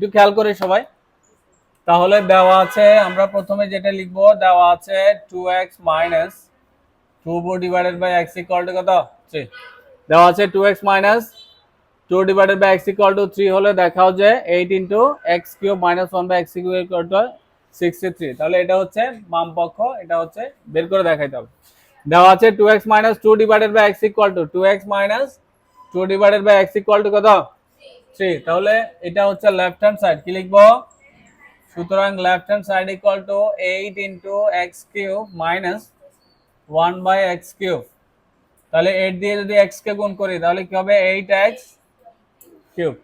একটু খেয়াল করে সবাই। তাহলে দেওয়া আছে, আমরা প্রথমে যেটা লিখব, দেওয়া আছে two x minus two divided by x equal to কত? থ্রি দেওয়া আছে two x minus two divided by x equal to three হলে দেখাও যে eight into x cube minus one by x cube equal to sixty three তাহলে এটা হচ্ছে বাম পক্ষ এটা হচ্ছে বের করে দেখাইতে হবে। দেওয়া আছে two x minus two divided by x equal to two x minus two divided by x equal to কত? থ্রি, তাহলে এটা হচ্ছে লেফট হ্যান্ড সাইড কি লিখব? সুতরাং left hand side equal to eight into x cube minus one by x cube তাহলে eight দিয়ে যদি এক্স কে গুণ করি, তাহলে কি হবে? Eight x cube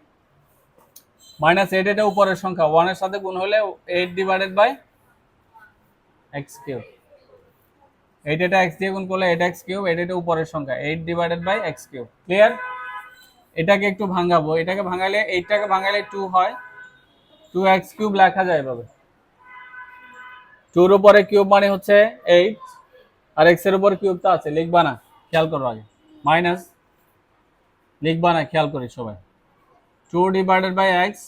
minus eight এটা উপরের সংখ্যা ওয়ানের সাথে গুণ হলে eight divided by x cube eight এটা এক্স দিয়ে গুণ করলে এইট এক্স কিউব এইট এটা উপরের সংখ্যা eight divided by x cube clear এটাকে একটু ভাঙাবো। এটাকে ভাঙালে এইটটাকে ভাঙালে টু হয়। টু এক্স কিউব লেখা যায় এভাবে। টুর উপরে কিউব মানে হচ্ছে এইট আর এক্সের উপর কিউব তো আছে। লিখবা না, খেয়াল করো আগে। মাইনাস লিখবা না, খেয়াল করি সবাই। টু ডিভাইডেড বাই এক্স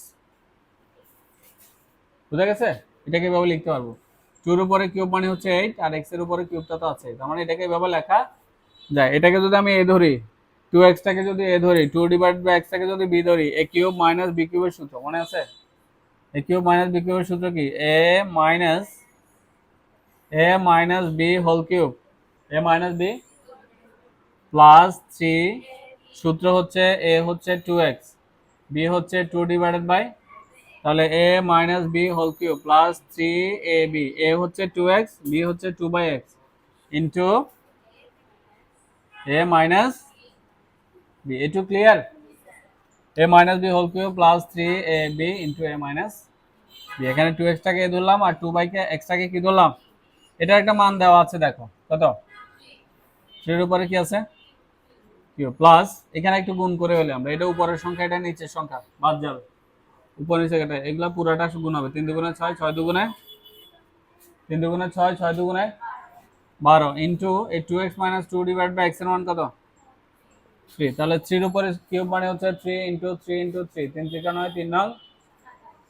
বুঝা গেছে? এটাকে এভাবে লিখতে পারব। টুর উপরে কিউব মানে হচ্ছে এইট আর এক্সের উপরে কিউবটা তো আছে তার মানে এটাকে এভাবে লেখা যায়। এটাকে যদি আমি এ ধরি টু এক্সটাকে যদি এ ধরি টু ডিভাইড বাই এক্সটাকে যদি বি ধরি এ কিউব মাইনাস বি কিউবের সূত্র, মনে আছে? এ কিউব মাইনাস বি কিউবের সূত্র কি? A minus a minus b whole cube a minus b plus three সূত্র হচ্ছে এ হচ্ছে টু এক্স বি হচ্ছে টু ডিভাইডেড বাই তাহলে a minus b whole cube plus three a b a হচ্ছে two x B হচ্ছে two by x into a minus b এটু clear a minus b whole cube plus three a b into a minus এখানে two এক্সটাকে এ ধরলাম আর two বাইকে এক্সটাকে কি ধরলাম? এটা একটা মান দেওয়া আছে, দেখো। কত? থ্রির উপরে কি আছে? কিউ প্লাস এখানে একটু গুণ করে হলে আমরা, এটা উপরের সংখ্যা, এটা নিচের সংখ্যা, বাদ যাবে। উপর নিচে এটা এগুলা পুরোটা গুণ হবে। তিন দুগুণে ছয় ছয় দুগুণে, তিন দুগুণে ছয় ছয় দুগুণে বারো ইন্টু এই two x minus two divide by এক্সের মান কত? থ্রি তাহলে থ্রির উপরে কিউব মানে হচ্ছে three into three into three তিন থেকে নয়, তিন নং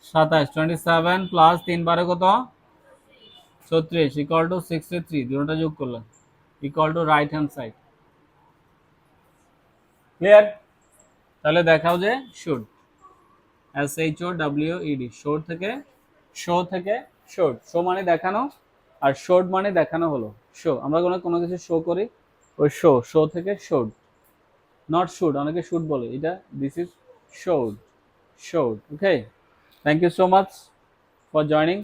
সাতাশ। টোয়েন্টি সেভেন প্লাস তিন বারো কত? ছত্রিশ। ইকুয়াল টু সিক্সটি থ্রি দুটোটা যোগ করলাম। Equal to right hand side clear তাহলে দেখাও যে should S H O W ED শোর থেকে শো থেকে শোড শো মানে দেখানো আর শোড মানে দেখানো হলো। শো আমরা কোনো কোনো কিছু শো করি? ওই শো শো থেকে শোড নট শুড অনেকে শুড বলে। এটা this is showed showed okay thank you so much for joining